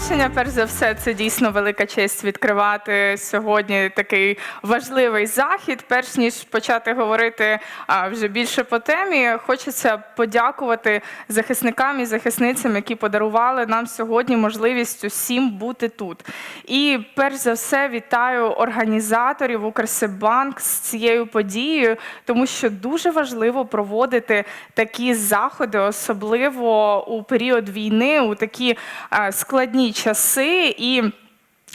за запрошення. Перш за все, це дійсно велика честь відкривати сьогодні такий важливий захід. Перш ніж почати говорити вже більше по темі, хочеться подякувати захисникам і захисницям, які подарували нам сьогодні можливість усім бути тут. І перш за все вітаю організаторів Укрсибанк з цією подією, тому що дуже важливо проводити такі заходи, особливо у період війни, у такі складні часи. І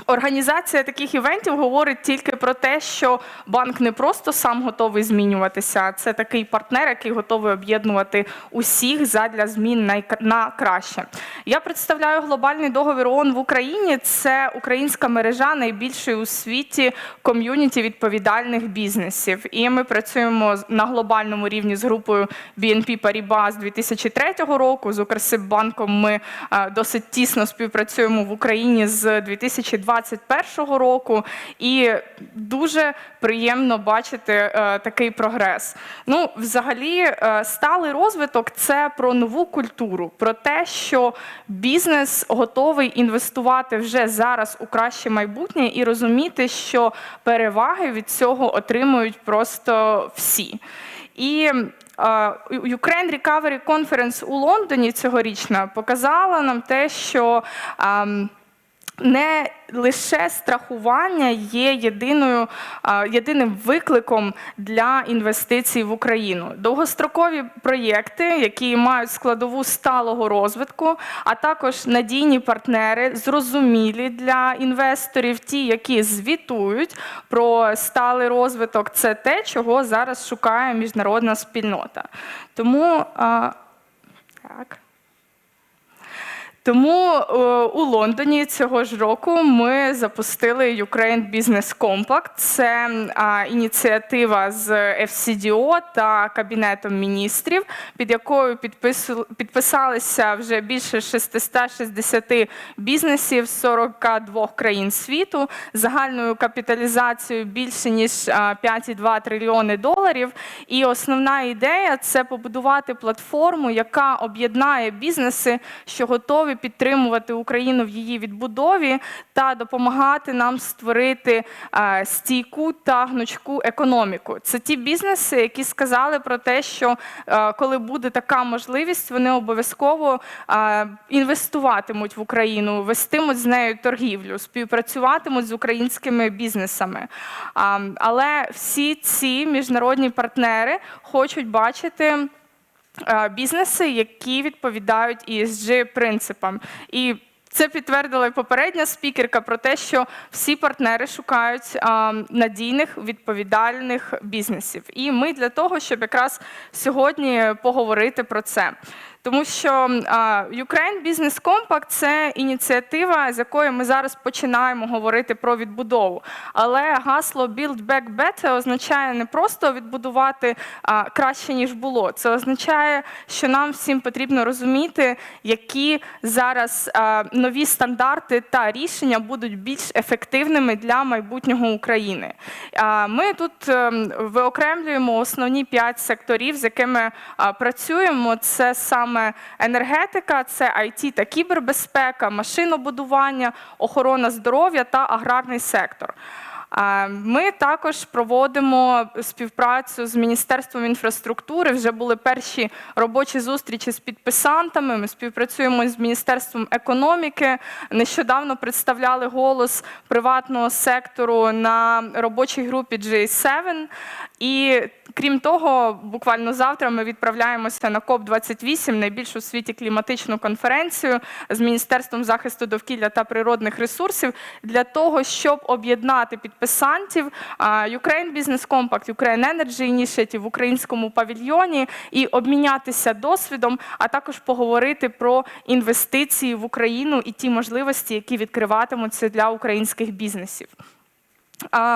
Організація таких івентів говорить тільки про те, що банк не просто сам готовий змінюватися, це такий партнер, який готовий об'єднувати усіх задля змін на, краще. Я представляю глобальний договір ООН в Україні. Це українська мережа найбільшої у світі ком'юніті відповідальних бізнесів. І ми працюємо на глобальному рівні з групою BNP Paribas з 2003 року. З Укрсиббанком ми е, досить тісно співпрацюємо в Україні з 2021 року, і дуже приємно бачити е, такий прогрес. Ну, взагалі, е, сталий розвиток це про нову культуру, про те, що бізнес готовий інвестувати вже зараз у краще майбутнє і розуміти, що переваги від цього отримують просто всі. І е, Ukraine Recovery Conference у Лондоні цьогорічна показала нам те, що ем, не лише страхування є єдиною, єдиним викликом для інвестицій в Україну. Довгострокові проєкти, які мають складову сталого розвитку, а також надійні партнери, зрозумілі для інвесторів, ті, які звітують про сталий розвиток, це те, чого зараз шукає міжнародна спільнота. Тому так. Тому е, у Лондоні цього ж року ми запустили Ukraine Business Compact. Це ініціатива з FCDO та Кабінетом міністрів, під якою підпису- підписалися вже більше 660 бізнесів з 42 країн світу загальною капіталізацією більше ніж а, 5,2 трильйони доларів. І основна ідея це побудувати платформу, яка об'єднає бізнеси, що готові підтримувати Україну в її відбудові та допомагати нам створити е, стійку та гнучку економіку. Це ті бізнеси, які сказали про те, що е, коли буде така можливість, вони обов'язково е, інвестуватимуть в Україну, вестимуть з нею торгівлю, співпрацюватимуть з українськими бізнесами. Але всі ці міжнародні партнери хочуть бачити бізнеси, які відповідають esg принципам. І це підтвердила і попередня спікерка про те, що всі партнери шукають а, надійних відповідальних бізнесів. І ми для того, щоб якраз сьогодні поговорити про це. Тому що Ukraine Business Compact – це ініціатива, з якої ми зараз починаємо говорити про відбудову. Але гасло Build Back Better означає не просто відбудувати краще ніж було. Це означає, що нам всім потрібно розуміти, які зараз нові стандарти та рішення будуть більш ефективними для майбутнього України. Ми тут ем, виокремлюємо основні п'ять секторів, з якими працюємо. Це саме енергетика, це IT та кібербезпека, машинобудування, охорона здоров'я та аграрний сектор. Ми також проводимо співпрацю з Міністерством інфраструктури. Вже були перші робочі зустрічі з підписантами. Ми співпрацюємо з Міністерством економіки. Нещодавно представляли голос приватного сектору на робочій групі G7. І крім того, буквально завтра ми відправляємося на ＣОП28, найбільшу у світі кліматичну конференцію з Міністерством захисту довкілля та природних ресурсів для того, щоб об'єднати підписантів Ukraine Business Compact, Ukraine Energy Initiative в українському павільйоні і обмінятися досвідом, а також поговорити про інвестиції в Україну і ті можливості, які відкриватимуться для українських бізнесів.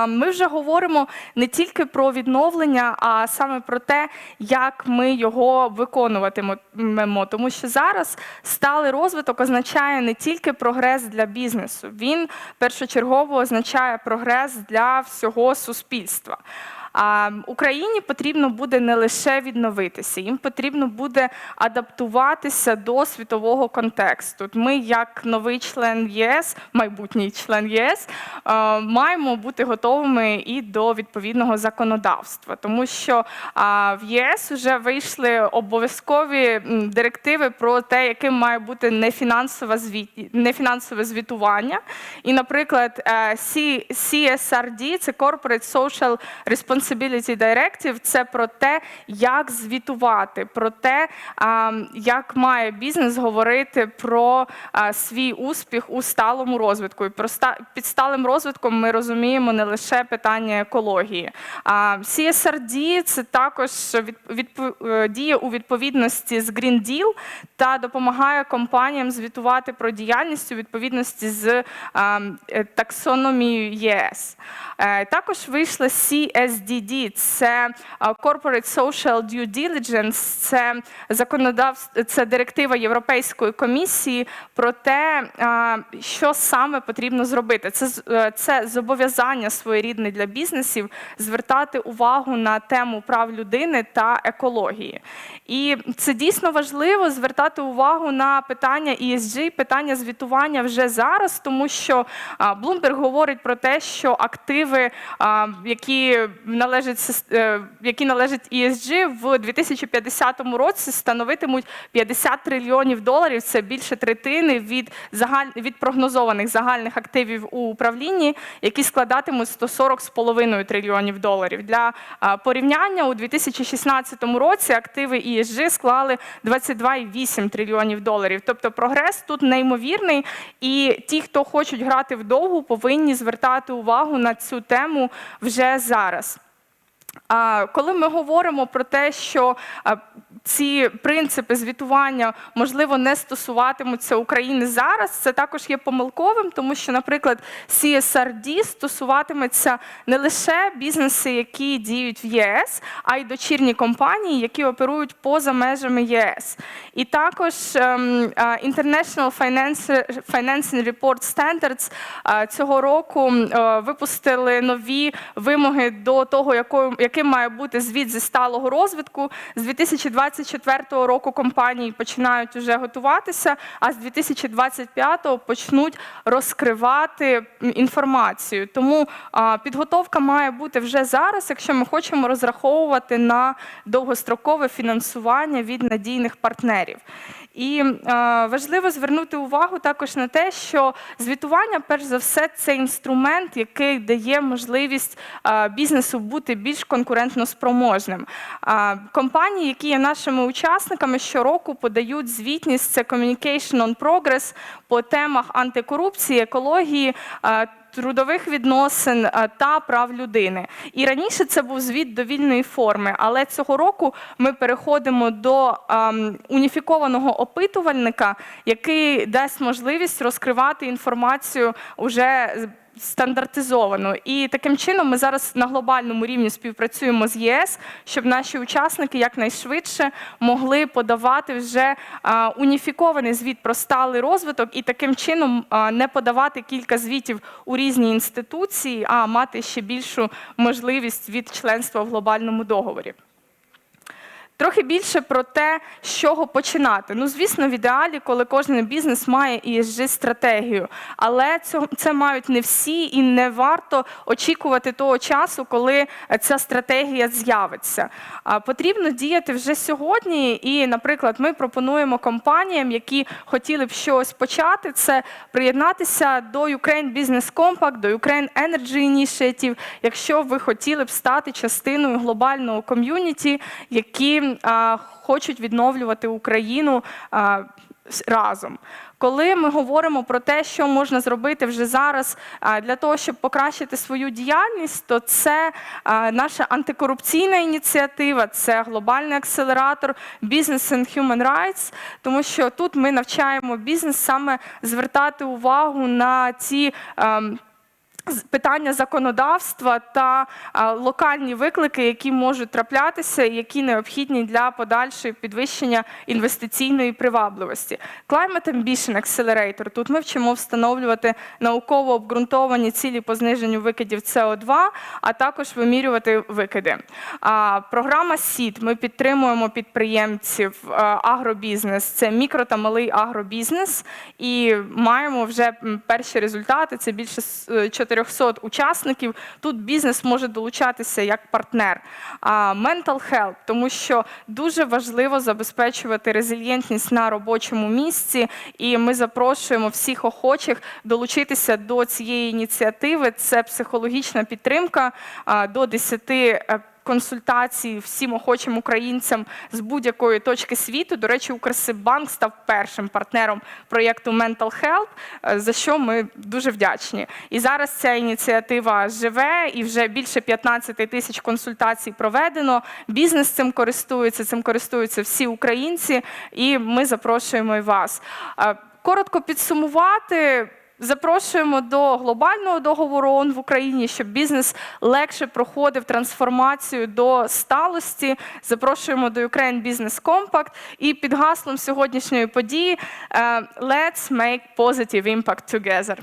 Ми вже говоримо не тільки про відновлення, а саме про те, як ми його виконуватимемо. Тому що зараз сталий розвиток означає не тільки прогрес для бізнесу, він першочергово означає прогрес для всього суспільства. Україні потрібно буде не лише відновитися, їм потрібно буде адаптуватися до світового контексту. Ми, як новий член ЄС, майбутній член ЄС, е, маємо бути готовими і до відповідного законодавства, тому що в єС вже вийшли обов'язкові директиви про те, яким має бути нефінансове звіт, нефінансове звітування. І, наприклад, е, CSRD, це Corporate Social Responsibility Directive, це про те, як звітувати, про те, як має бізнес говорити про свій успіх у сталому розвитку. І про під сталим розвитком ми розуміємо не лише питання екології. CSRD – це також е, діє у відповідності з Green Deal та допомагає компаніям звітувати про діяльність у відповідності з е, таксономією ЄС. Е, Також вийшла CSDD, це Corporate Social Due Diligence, це законодавство, це директива Європейської комісії про те, що саме потрібно зробити. Це е, це зобов'язання своєрідне для бізнесів звертати увагу на тему прав людини та екології. І це дійсно важливо звертати увагу на питання ESG, питання звітування вже зараз, тому що Bloomberg говорить про те, що активи, які належать е, які належать ESG, в 2050 році становитимуть 50 трильйонів доларів. Це більше третини від загаль... від прогнозованих загальних активів у управлінні, які складатимуть 140,5 трильйонів доларів. Для порівняння у 2016 році активи ESG склали 22,8 трильйонів доларів. Тобто прогрес тут неймовірний, і ті, хто хочуть грати вдовгу, повинні звертати увагу на цю тему вже зараз. Коли ми говоримо про те, що ці принципи звітування можливо не стосуватимуться України зараз, це також є помилковим, тому що, наприклад, CSRD стосуватиметься не лише бізнеси, які діють в єС, а й дочірні компанії, які оперують поза межами ЄС. І також ем, а, International Financing Report Standards цього року е, випустили нові вимоги до того, яким має бути звіт зі сталого розвитку. З 2024 року компанії починають вже готуватися, а з 2025 почнуть розкривати інформацію. Тому підготовка має бути вже зараз, якщо ми хочемо розраховувати на довгострокове фінансування від надійних партнерів. І е, важливо звернути увагу також на те, що звітування, перш за все, це інструмент, який дає можливість е, бізнесу бути більш конкурентно спроможним. Е, компанії, які є нашими учасниками, щороку подають звітність це Communication on Progress по темах антикорупції, екології. Трудових відносин е, та прав людини. І раніше це був звіт довільної форми, але цього року ми переходимо до ем, уніфікованого опитувальника, який дасть можливість розкривати інформацію уже стандартизовано. І таким чином ми зараз на глобальному рівні співпрацюємо з ЄС, щоб наші учасники якнайшвидше могли подавати вже уніфікований звіт про сталий розвиток і таким чином не подавати кілька звітів у різні інституції, а мати ще більшу можливість від членства в глобальному договорі. Трохи більше про те, з чого починати. Ну, звісно, в ідеалі, коли кожен бізнес має esg стратегію, але це мають не всі, і не варто очікувати того часу, коли ця стратегія з'явиться. Потрібно діяти вже сьогодні. І, наприклад, ми пропонуємо компаніям, які хотіли б щось почати, це приєднатися до Ukraine Business Compact, до Ukraine Energy Initiative, якщо ви хотіли б стати частиною глобального ком'юніті, які а, хочуть відновлювати Україну а, разом. Коли ми говоримо про те, що можна зробити вже зараз для того, щоб покращити свою діяльність, то це наша антикорупційна ініціатива, це глобальний акселератор Business and Human Rights, тому що тут ми навчаємо бізнес саме звертати увагу на ці. Питання законодавства та локальні виклики, які можуть траплятися, які необхідні для подальшої підвищення інвестиційної привабливості. Climate Ambition Accelerator. Тут ми вчимо встановлювати науково обґрунтовані цілі по зниженню викидів СО2, а також вимірювати викиди. Програма СІД. Ми підтримуємо підприємців агробізнес. Це мікро та малий агробізнес, і маємо вже перші результати. Це більше с- е, 400 учасників. Тут бізнес може долучатися як партнер. А mental health, тому що дуже важливо забезпечувати резильєнтність на робочому місці, і ми запрошуємо всіх охочих долучитися до цієї ініціативи. Це психологічна підтримка до 10 консультацій всім охочим українцям з будь-якої точки світу. До речі, Укрсиббанк став першим партнером проєкту Mental Health, е, за що ми дуже вдячні. І зараз ця ініціатива живе, і вже більше 15 тисяч консультацій проведено. Бізнес цим користується, цим користуються всі українці, і ми запрошуємо і вас. Е, Коротко підсумувати. Запрошуємо до глобального договору ООН в Україні, щоб бізнес легше проходив трансформацію до сталості. Запрошуємо до Ukraine Business Compact. І під гаслом сьогоднішньої події е, Let's make positive impact together.